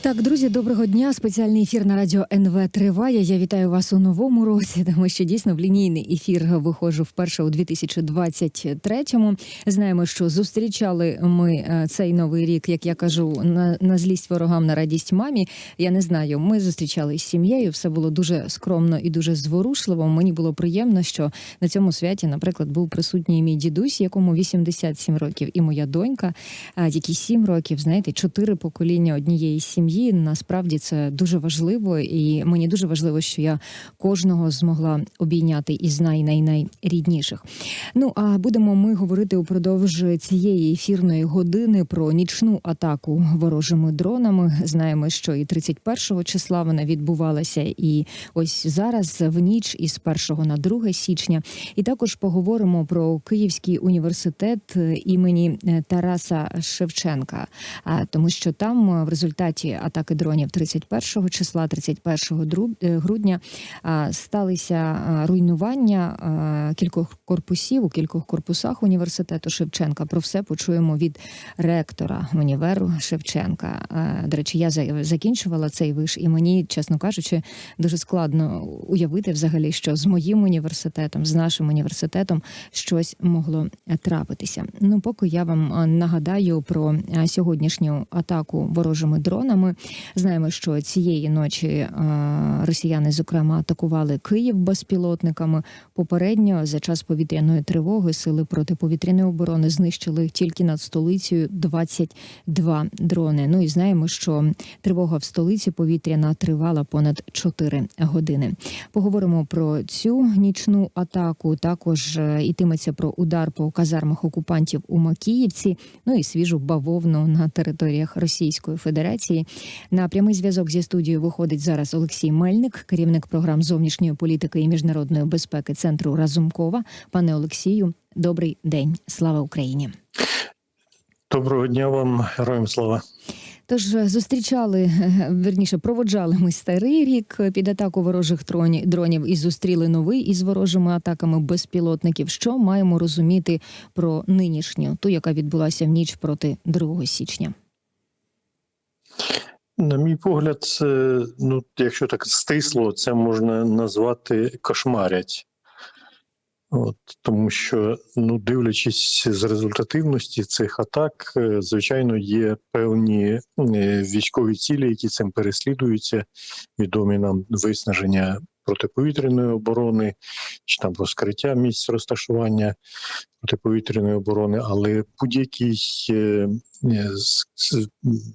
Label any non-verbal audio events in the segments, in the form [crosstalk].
Так, друзі, доброго дня. Спеціальний ефір на радіо НВ триває. Я вітаю вас у новому році. Тому що дійсно в лінійний ефір виходжу вперше у 2023-му. Знаємо, що зустрічали ми е, цей новий рік, як я кажу, на, на злість ворогам на радість мамі. Я не знаю. Ми зустрічали з сім'єю. Все було дуже скромно і дуже зворушливо. Мені було приємно, що на цьому святі, наприклад, був присутній мій дідусь, якому 87 років, і моя донька, а, якій 7 років. Знаєте, чотири покоління однієї сім'ї. Насправді це дуже важливо, і мені дуже важливо, що я кожного змогла обійняти із най най найрідніших. Ну а будемо ми говорити упродовж цієї ефірної години про нічну атаку ворожими дронами. Знаємо, що і 31 числа вона відбувалася, і ось зараз в ніч із 1 на 2 січня. І також поговоримо про Київський університет імені е, Тараса Шевченка, а тому, що там е, в результаті атаки дронів 31 числа, 31 дру- е, грудня сталися руйнування кількох корпусів у кількох корпусах університету Шевченка. Про все почуємо від ректора універу Шевченка. До речі, я закінчувала цей виш, і мені, чесно кажучи, дуже складно уявити взагалі, що з моїм університетом, з нашим університетом щось могло е, трапитися. Ну, поки я вам нагадаю про сьогоднішню атаку ворожими дронами. Знаємо, що цієї ночі росіяни, зокрема, атакували Київ безпілотниками. Попередньо за час повітряної тривоги сили протиповітряної оборони знищили тільки над столицею 22 дрони. Ну і знаємо, що тривога в столиці повітряна тривала понад 4 години. Поговоримо про цю нічну атаку. Також е, йтиметься про удар по казармах окупантів у Макіївці. Ну і свіжу бавовну на територіях Російської Федерації. На прямий зв'язок зі студією виходить зараз Олексій Мельник, керівник програм зовнішньої політики і міжнародної безпеки центру Разумкова. Пане Олексію, добрий день. Слава Україні. Доброго дня вам, героям слава. Тож е, зустрічали е, верніше, проводжали ми старий рік під атаку ворожих дронів і зустріли новий із ворожими атаками безпілотників. Що маємо розуміти про нинішню, ту, яка відбулася в ніч проти 2 січня? На мій погляд, це, ну, якщо так стисло, це можна назвати кошмарять. От, тому що, ну, дивлячись з результативності цих атак, е, звичайно, є певні е, військові цілі, які цим переслідуються. Відомі нам виснаження протиповітряної оборони, чи там розкриття місць розташування протиповітряної оборони, але будь-який е, е,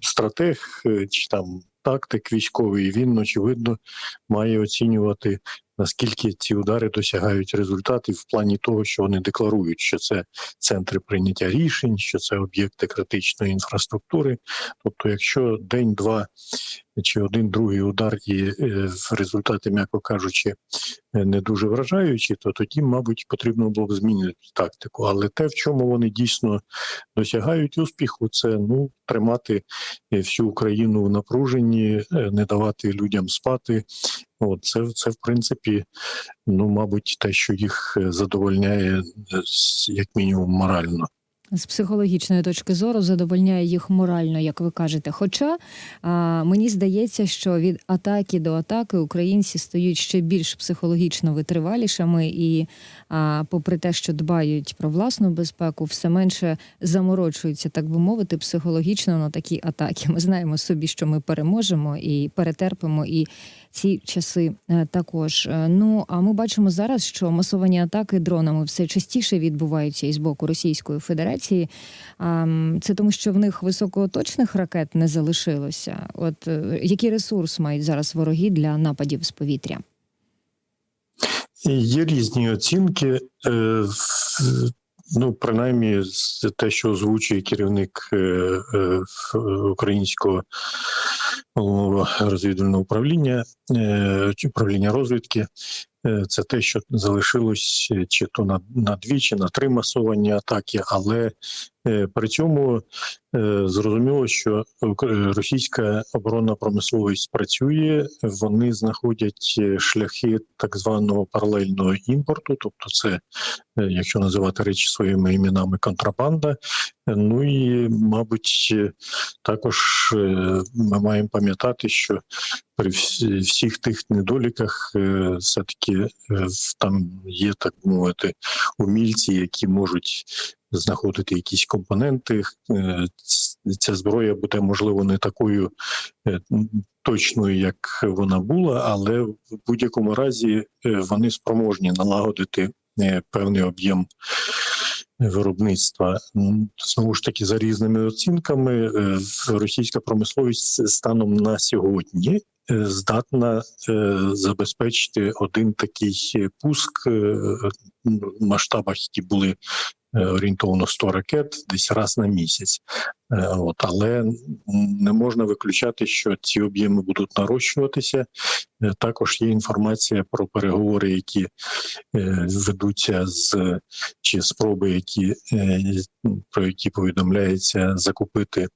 стратег е, чи там тактик військовий, він очевидно має оцінювати наскільки ці удари досягають результатів в плані того, що вони декларують, що це центри прийняття рішень, що це об'єкти критичної інфраструктури. Тобто, якщо день-два чи один другий удар і е, в результаті, м'яко кажучи, е, не дуже вражаючі, то тоді, мабуть, потрібно було б змінити тактику. Але те, в чому вони дійсно досягають успіху, це ну тримати е, всю Україну в напруженні, не давати людям спати. От це, це в принципі, ну мабуть, те, що їх е, задовольняє, е, як мінімум, морально. З психологічної точки зору задовольняє їх морально, як ви кажете. Хоча а, мені здається, що від атаки до атаки українці стають ще більш психологічно витривалішими, і а, попри те, що дбають про власну безпеку, все менше заморочуються, так би мовити, психологічно на такі атаки. Ми знаємо собі, що ми переможемо і перетерпимо і. Ці часи е, також. Е, Ну а ми бачимо зараз, що масовані атаки дронами все частіше відбуваються із боку Російської Федерації. Це тому, що в них високоточних ракет не залишилося. От е, який ресурс мають зараз вороги для нападів з повітря? Є різні оцінки. Ну, принаймні, те, що озвучує керівник українського розвідувального управління е, управління розвідки, е, це те, що залишилось е, чи то на, на дві, чи на три масовані атаки, але При цьому е, зрозуміло, що російська оборонна промисловість працює, вони знаходять е, шляхи так званого паралельного імпорту, тобто це, е, якщо називати речі своїми іменами, контрабанда. Е, Ну і, мабуть, е, також е, ми маємо пам'ятати, що при всіх тих недоліках е, все-таки е, там є, так мовити, умільці, які можуть знаходити якісь компоненти. Е, Ця зброя буде можливо не такою е, точною, як вона була, але в будь-якому разі е, вони спроможні налагодити певний об'єм виробництва. Знову ж таки, за різними оцінками, російська промисловість станом на сьогодні здатна забезпечити один такий пуск в масштабах, які були орієнтовно 100 ракет, десь раз на місяць. Е, От, але не можна виключати, що ці об'єми будуть нарощуватися. Е, Також є інформація про переговори, які е, ведуться з чи спроби, які е, про які повідомляється закупити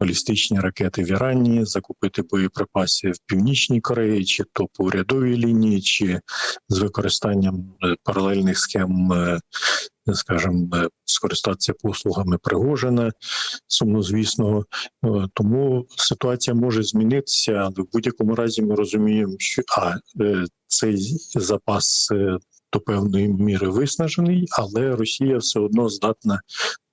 балістичні ракети в Ірані, закупити боєприпаси в Північній Кореї, чи то по урядовій лінії, чи з використанням е, паралельних схем, е, скажімо, е, скористатися послугами Пригожина сумнозвісного. Тому ситуація може змінитися, але в будь-якому разі ми розуміємо, що а цей запас до певної міри виснажений, але Росія все одно здатна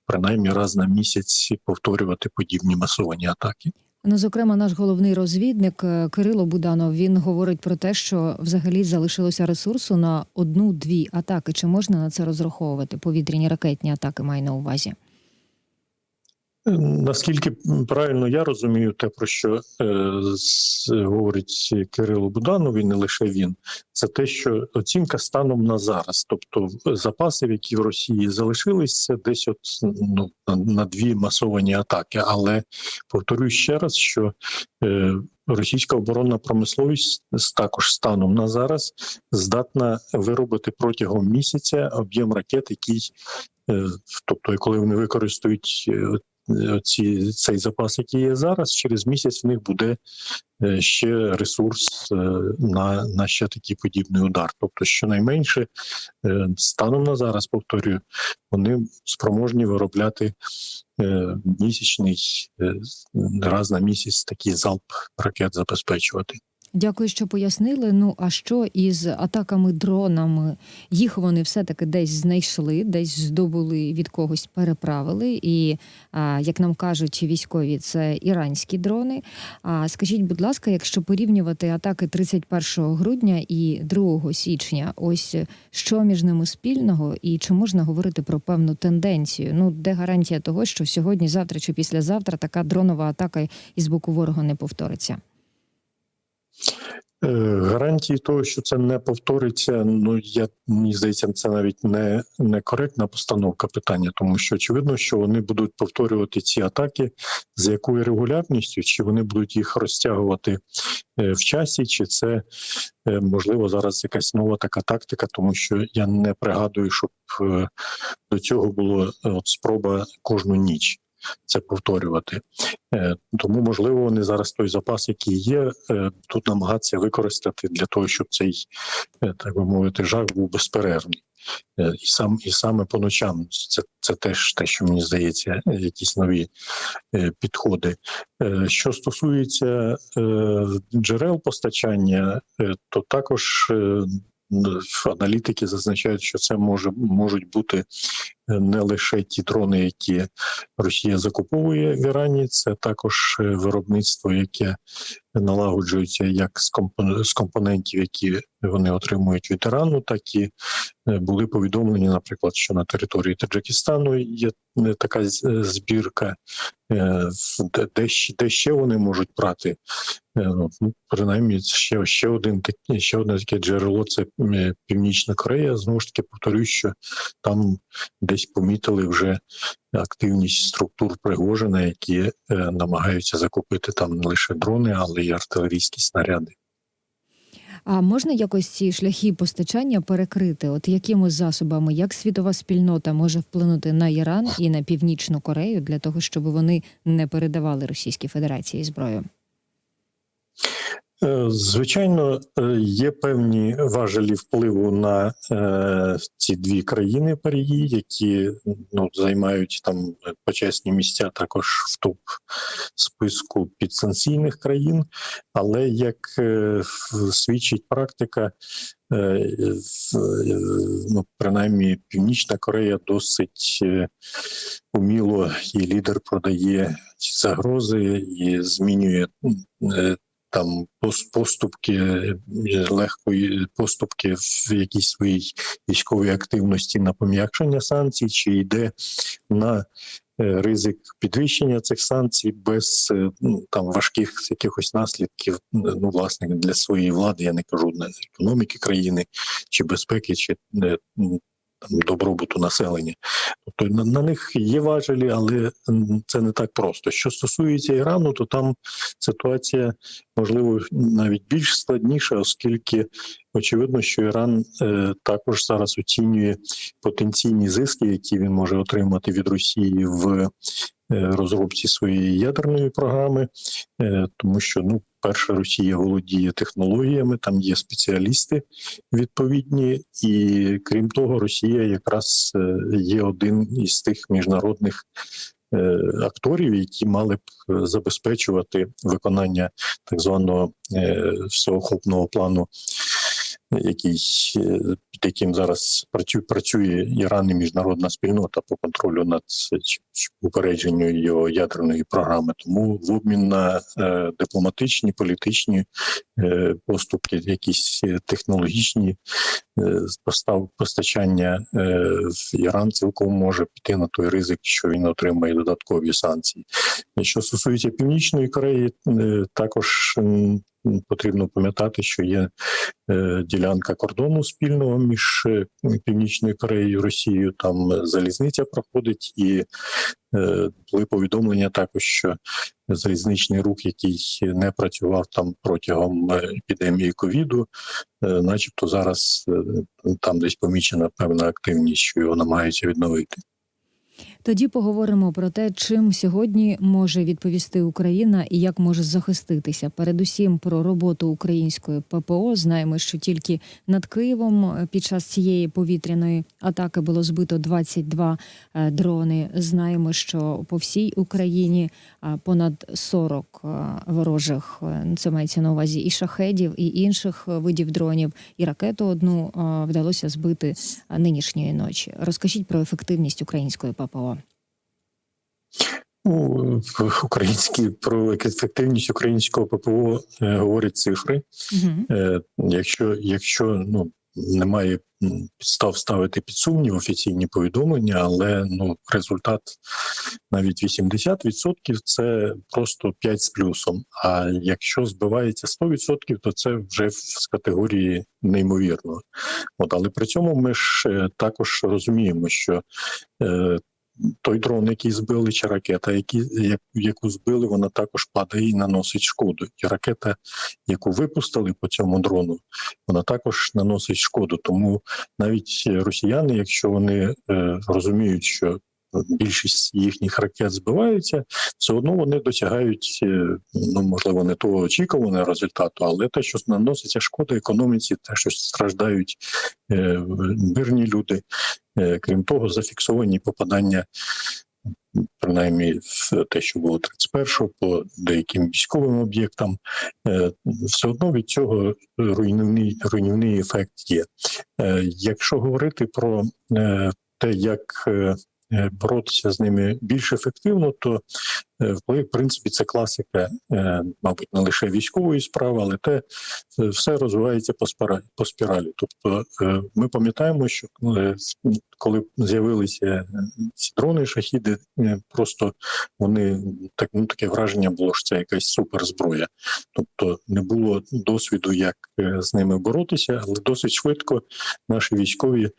принаймні раз на місяць повторювати подібні масовані атаки. Ну, зокрема, наш головний розвідник е, Кирило Буданов він говорить про те, що взагалі залишилося ресурсу на одну-дві атаки. Чи можна на це розраховувати? Повітряні ракетні атаки має на увазі. Наскільки правильно я розумію, те про що е, говорить Кирило Буданов, і не лише він, це те, що оцінка станом на зараз, тобто запаси, які в Росії залишились, це десь от ну на, дві масовані атаки. Але повторюю ще раз, що е, російська оборонна промисловість також станом на зараз здатна виробити протягом місяця об'єм ракет, який е, тобто, коли вони використають е, ці, цей запас, який є зараз, через місяць в них буде е, ще ресурс е, на, на ще такий подібний удар. Тобто, щонайменше е, станом на зараз, повторюю, вони спроможні виробляти е, місячний е, раз на місяць такий залп ракет забезпечувати. Дякую, що пояснили. Ну а що із атаками дронами? Їх вони все-таки десь знайшли, десь здобули від когось переправили. І як нам кажуть військові, це іранські дрони. А скажіть, будь ласка, якщо порівнювати атаки 31 грудня і 2 січня, ось що між ними спільного, і чи можна говорити про певну тенденцію? Ну, де гарантія того, що сьогодні, завтра чи післязавтра така дронова атака із боку ворога не повториться? Е, Гарантії того, що це не повториться, ну я мені здається, це навіть не, не коректна постановка питання, тому що очевидно, що вони будуть повторювати ці атаки з якою регулярністю, чи вони будуть їх розтягувати е, в часі, чи це е, можливо зараз якась нова така тактика, тому що я не пригадую, щоб до цього от спроба кожну ніч. Це повторювати, Е, тому можливо вони зараз той запас, який є, е, тут намагатися використати для того, щоб цей е, так би мовити жах був безперервний. І сам і саме по ночам це, це теж те, що мені здається, якісь нові підходи. Що стосується джерел постачання, то також аналітики зазначають, що це може можуть бути не лише ті дрони, які Росія закуповує в Ірані, це також е, виробництво, яке налагоджується як з компонентів, які вони отримують від Ірану, так і е, були повідомлені, наприклад, що на території Таджикистану є така е, збірка, де, де, ще- де ще вони можуть брати. Ну, принаймні, ще, ще один ще одне таке джерело це Північна Корея. Знову ж таки, повторюю, що там десь помітили вже активність структур Пригожина, які е, намагаються закупити там не лише дрони, але й артилерійські снаряди. А можна якось ці шляхи постачання перекрити? От якими засобами, як світова спільнота може вплинути на Іран і на Північну Корею для того, щоб вони не передавали Російській Федерації зброю? Е, Звичайно, е, є певні важелі впливу на е, ці дві країни парії, які ну, займають там почесні місця також в топ списку підсанкційних країн. Але як свідчить практика, ну, принаймні Північна Корея досить уміло і лідер продає ці загрози і змінює там пос- поступки е, легкої поступки в якійсь своїй військовій активності на пом'якшення санкцій, чи йде на е, ризик підвищення цих санкцій без е, ну, там важких якихось наслідків, ну власне для своєї влади. Я не кажу на економіки країни чи безпеки, чи там добробуту населення. Тобто на, на них є важелі, але це не так просто. Що стосується Ірану, то там ситуація можливо навіть більш складніша, оскільки очевидно, що Іран е, також зараз оцінює потенційні зиски, які він може отримати від Росії в е, розробці своєї ядерної програми, е, тому що ну. Перша Росія володіє технологіями, там є спеціалісти відповідні, і крім того, Росія якраз е, є один із тих міжнародних е, акторів, які мали б е, забезпечувати виконання так званого всеохопного плану, який е, під яким зараз працює, працює Іран і міжнародна спільнота по контролю над упередженню його ядерної програми. Тому в обмін на е, дипломатичні, політичні е, поступки, якісь е, технологічні е, постав постачання е, Іран цілком може піти на той ризик, що він отримає додаткові санкції. Що стосується Північної Кореї, е, також потрібно пам'ятати, що є е, ділянка кордону спільного між е, Північною Кореєю і Росією. Там е, залізниця проходить, і були повідомлення також, що залізничний рух, який не працював там протягом епідемії ковіду, начебто зараз там десь помічена певна активність, що його намагаються відновити. Тоді поговоримо про те, чим сьогодні може відповісти Україна і як може захиститися. Передусім про роботу української ППО. Знаємо, що тільки над Києвом е, під час цієї повітряної атаки було збито 22 е, дрони. Знаємо, що по всій Україні е, понад 40 е, ворожих це мається на увазі і шахедів, і інших видів дронів, і ракету одну вдалося збити нинішньої ночі. Розкажіть про ефективність української ППО. Ну, українські про ефективність українського ППО е, говорять цифри. Угу. Е, якщо, якщо ну немає підстав ставити під сумнів офіційні повідомлення, але ну результат навіть 80% це просто 5 з плюсом. А якщо збивається 100%, то це вже з категорії неймовірно. От але при цьому ми ж е, також розуміємо, що е, той дрон, який збили, чи ракета, які, як- яку збили, вона також падає і наносить шкоду. І ракета, яку випустили по цьому дрону, вона також наносить шкоду. Тому навіть росіяни, якщо вони е, розуміють, що більшість їхніх ракет збиваються, все одно вони досягають е, ну можливо не того очікуваного результату, але те, що наноситься шкода економіці, те, що страждають е, мирні люди. Е, Крім того, зафіксовані попадання. Принаймні, те, що було 31-го, по деяким військовим об'єктам, все одно від цього руйнівний руйнівний ефект є. Якщо говорити про те, як боротися з ними більш ефективно, то е, в принципі це класика, е, мабуть, не лише військової справи, але те е, все розвивається по спіралі. Тобто е, ми пам'ятаємо, що е, коли з'явилися е, ці дрони, шахіди, е, просто вони так ну таке враження було, що це якась суперзброя. Тобто не було досвіду, як е, з ними боротися, але досить швидко наші військові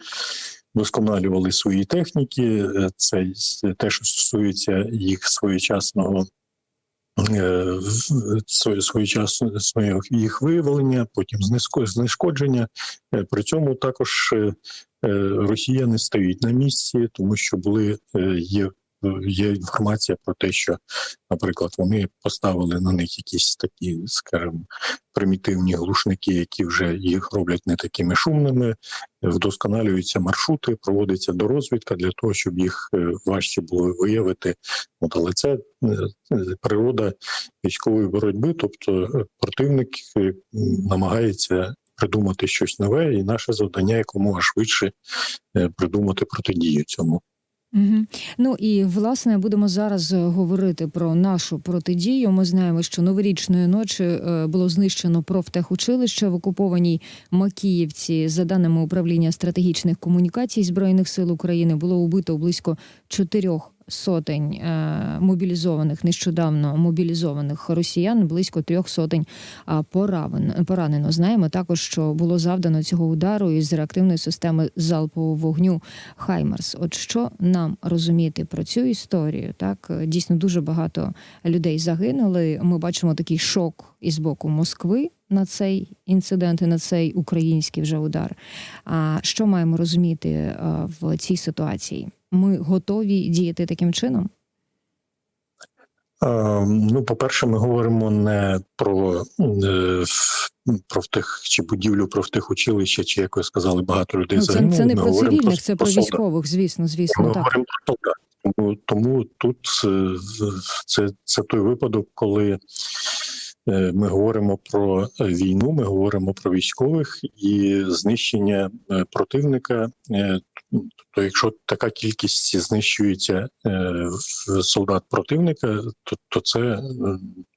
вдосконалювали свої техніки. Е, Це те, що стосується їх своєчасного своєчасного своє- їх виявлення, потім знешкодження. Е, При цьому також е, е, Росія не стоїть на місці, тому що були е, є. Є інформація про те, що, наприклад, вони поставили на них якісь такі, скажімо, примітивні глушники, які вже їх роблять не такими шумними, вдосконалюються маршрути, проводиться дорозвідка для того, щоб їх е, важче було виявити. От, але це е, природа військової боротьби, тобто е, противник намагається придумати щось нове, і наше завдання якомога швидше придумати протидію цьому. Угу. Ну і власне будемо зараз е, говорити про нашу протидію. Ми знаємо, що новорічної ночі е, було знищено профтехучилище в окупованій Макіївці. За даними управління стратегічних комунікацій збройних сил України, було убито близько чотирьох сотень е, мобілізованих нещодавно мобілізованих росіян, близько трьох сотень поранено. Знаємо також, що було завдано цього удару із реактивної системи залпового вогню Хаймерс. От що нам розуміти про цю історію? Так дійсно дуже багато людей загинули. Ми бачимо такий шок із боку Москви на цей інцидент і на цей український вже удар. А що маємо розуміти е, в цій ситуації? Ми готові діяти таким чином? Е, Ну, по-перше, ми говоримо не про, е, профтех чи будівлю профтехучилища, чи як ви сказали, багато людей Ну, це, загинуло. це не Ми про цивільних, це про військових, звісно, звісно, Ми так. говоримо про солдат. Тому, тому тут е, це, це той випадок, коли ми говоримо про війну, ми говоримо про військових і знищення е, противника. Е, То якщо така кількість знищується е, солдат противника, то, то це е,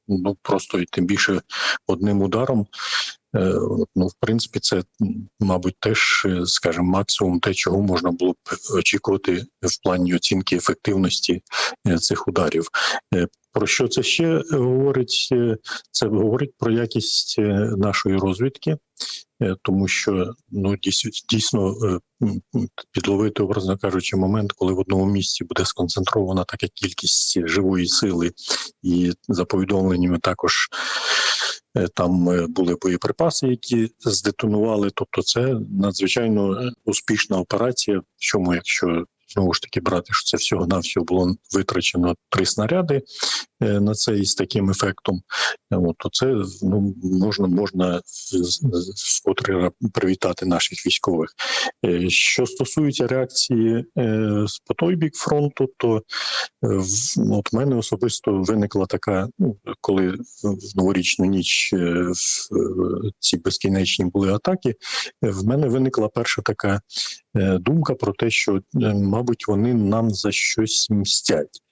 ну просто і тим більше одним ударом. Е, Ну, в принципі, це мабуть теж, е, скажімо, максимум те, чого можна було б очікувати в плані оцінки ефективності е, цих ударів. Про що це ще говорить? Е, Це говорить про якість е, нашої розвідки, е, тому що ну дійсно, підловити, образно кажучи, момент, коли в одному місці буде сконцентрована така кількість живої сили, і за повідомленнями також. Там були боєприпаси, які здетонували. Тобто, це надзвичайно успішна операція. В чому, якщо знову ж таки брати, що це всього навсього було витрачено три снаряди на це із таким ефектом. Е, то це ну можна можна вкотре привітати наших військових. Е, Що стосується реакції е, з по той бік фронту, то е, от в мене особисто виникла така, ну коли в новорічну ніч е, е, ці безкінечні були атаки. е, В мене виникла перша така е, думка про те, що, е, мабуть, вони нам за щось мстять.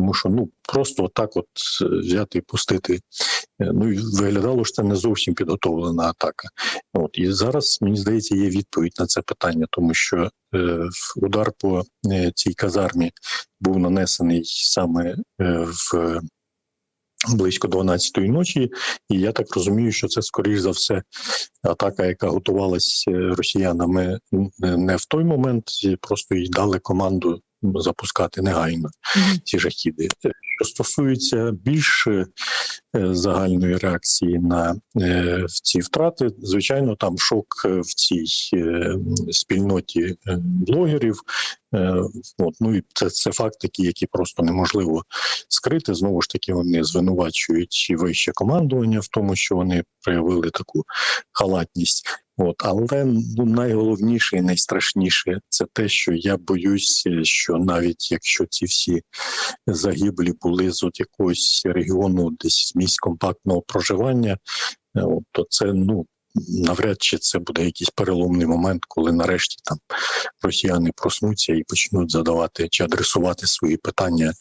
Тому що ну просто отак, от е, взяти і пустити. Е, Ну і виглядало, що це не зовсім підготовлена атака. От і зараз мені здається, є відповідь на це питання, тому що е, удар по е, цій казармі був нанесений саме е, в близько 12-ї ночі, і я так розумію, що це скоріш за все атака, яка готувалась е, росіянами не в той момент, просто їй дали команду запускати негайно ці жахіди. Що стосується більш е, загальної реакції на е, ці втрати, звичайно, там шок е, в цій спільноті блогерів. Е, От, ну і це, це факт такий, який просто неможливо скрити. Знову ж таки, вони звинувачують і вище командування в тому, що вони проявили таку халатність. От, але ну, найголовніше і найстрашніше це те, що я боюсь, е, що навіть якщо ці всі загиблі були з от якогось регіону, десь з місць компактного проживання, е, от, то це ну. Навряд чи це буде якийсь переломний момент, коли нарешті там росіяни проснуться і почнуть задавати чи адресувати свої питання е,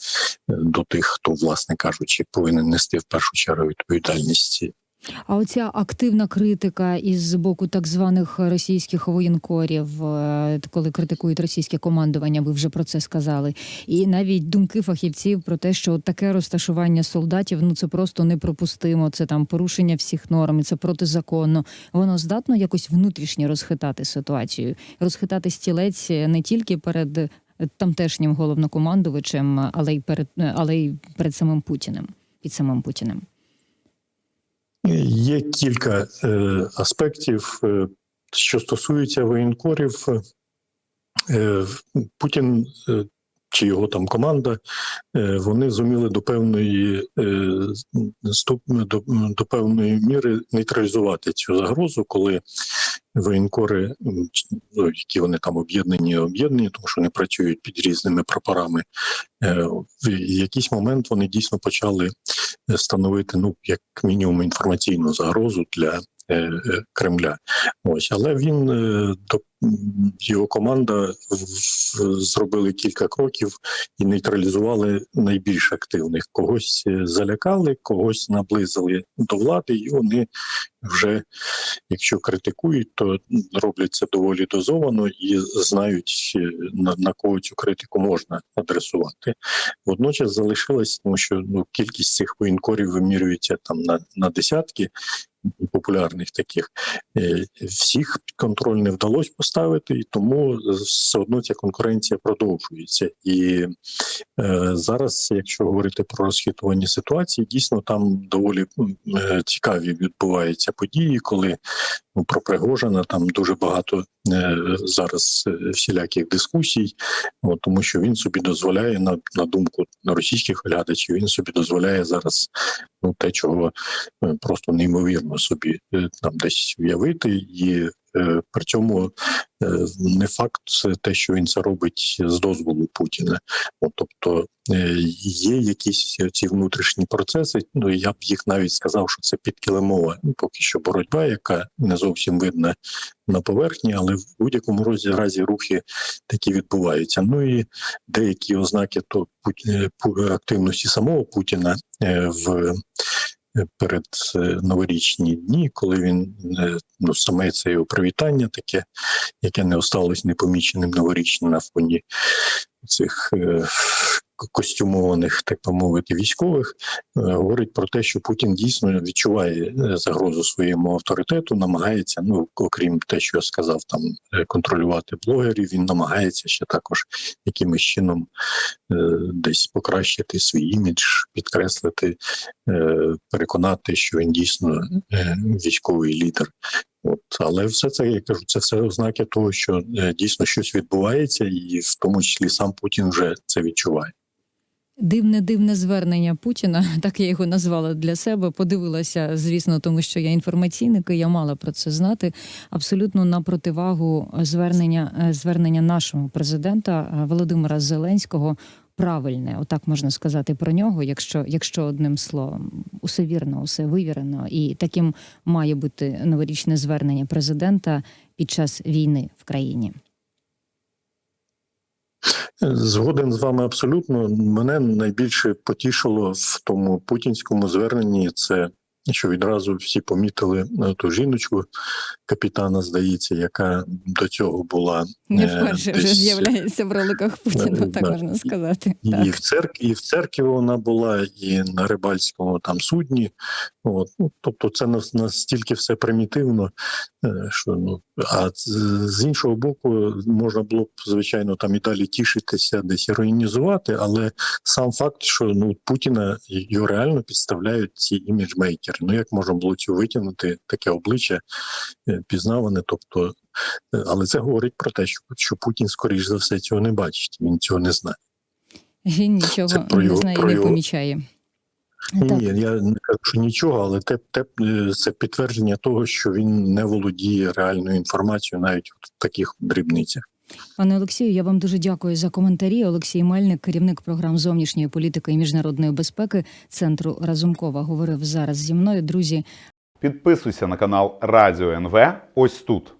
до тих, хто, власне кажучи, повинен нести в першу чергу відповідальність А оця активна критика із боку так званих російських воєнкорів, е, коли критикують російське командування, ви вже про це сказали. І навіть думки фахівців про те, що таке розташування солдатів ну це просто непропустимо. Це там порушення всіх норм, і це протизаконно. Воно здатно якось внутрішньо розхитати ситуацію, розхитати стілець не тільки перед е, тамтешнім головнокомандувачем, але й перед але й перед самим Путіним. під самим Путіним? Є кілька е, аспектів, е, що стосується воєнкорів. Е, Путін е, чи його там команда, е, вони зуміли до певної е, до, певної міри нейтралізувати цю загрозу, коли воєнкори, ну, які вони там об'єднані, об'єднані, тому що вони працюють під різними прапорами. е, В якийсь момент вони дійсно почали становити ну як мінімум інформаційну загрозу для Кремля. Ось, але він до його команда зробили кілька кроків і нейтралізували найбільш активних. Когось е, залякали, когось наблизили до влади, і вони вже, якщо критикують, то роблять це доволі дозовано і знають е, на, на кого цю критику можна адресувати. Водночас залишилось, тому що ну кількість цих воєнкорів вимірюється там на, на десятки популярних таких. Е, Всіх під контроль не вдалося поставити, і тому все одно ця конкуренція продовжується. І е, зараз, якщо говорити про розхитування ситуації, дійсно там доволі е, цікаві відбуваються події, коли ну, про Пригожина там дуже багато зараз е, всіляких дискусій, от, тому що він собі дозволяє на, на думку на російських глядачів, він собі дозволяє зараз ну те, чого е, просто неймовірно собі е, там десь уявити, і е, при цьому е, не факт це те, що він це робить з дозволу Путіна. От, тобто е, є якісь ці внутрішні процеси. Ну я б їх навіть сказав, що це підкилимова ну, поки що боротьба, яка не зовсім видна на поверхні, але в будь-якому разі, разі рухи такі відбуваються. Ну і деякі ознаки то е, активності самого Путіна е, в е, перед новорічні дні, коли він ну саме це його привітання, таке, яке не осталось непоміченим новорічним на фоні цих е, костюмованих, так би мовити, військових, е, говорить про те, що Путін дійсно відчуває е, загрозу своєму авторитету, намагається, ну окрім те, що я сказав, там контролювати блогерів. Він намагається ще також якимось чином десь покращити свій імідж, підкреслити, переконати, що він дійсно військовий лідер. От, але все це я кажу, це все ознаки того, що е, дійсно щось відбувається, і в тому числі сам Путін вже це відчуває. Дивне дивне звернення Путіна, [laughs] так я його назвала для себе. Подивилася, звісно, тому що я інформаційник, і я мала про це знати. Абсолютно на противагу звернення е, звернення нашого президента е, Володимира Зеленського. Правильне, отак можна сказати про нього, якщо якщо одним словом, усе вірно, усе вивірено, і таким має бути новорічне звернення президента під час війни в країні. Згоден з вами абсолютно. Мене найбільше потішило в тому путінському зверненні. Це що відразу всі помітили е, ту жіночку капітана, здається, яка до цього була Не е, вперше вже з'являється в роликах Путіна, так да. можна сказати. І Так. в церкві, і в церкві вона була, і на рибальському там судні. От. Ну, тобто, це нас- настільки все примітивно, е, що ну а з, з іншого боку, можна було б звичайно там і далі тішитися, десь іронізувати, але сам факт, що ну Путіна його реально підставляють ці іміджмейкери. Ну як можна було цю витягнути таке обличчя е, пізнаване, тобто. е, Але це говорить про те, що, що Путін, скоріш за все, цього не бачить. Він цього не знає. Він нічого Це про не його- знає про не його- помічає. Ні, Так. ні, я не кажу, що нічого, але те, те е, це підтвердження того, що він не володіє реальною інформацією навіть в таких дрібницях. Пане Олексію, я вам дуже дякую за коментарі. Олексій Мельник, керівник програм зовнішньої політики і міжнародної безпеки Центру Разумкова, говорив зараз зі мною. Друзі, Підписуйся на канал Радіо НВ ось тут.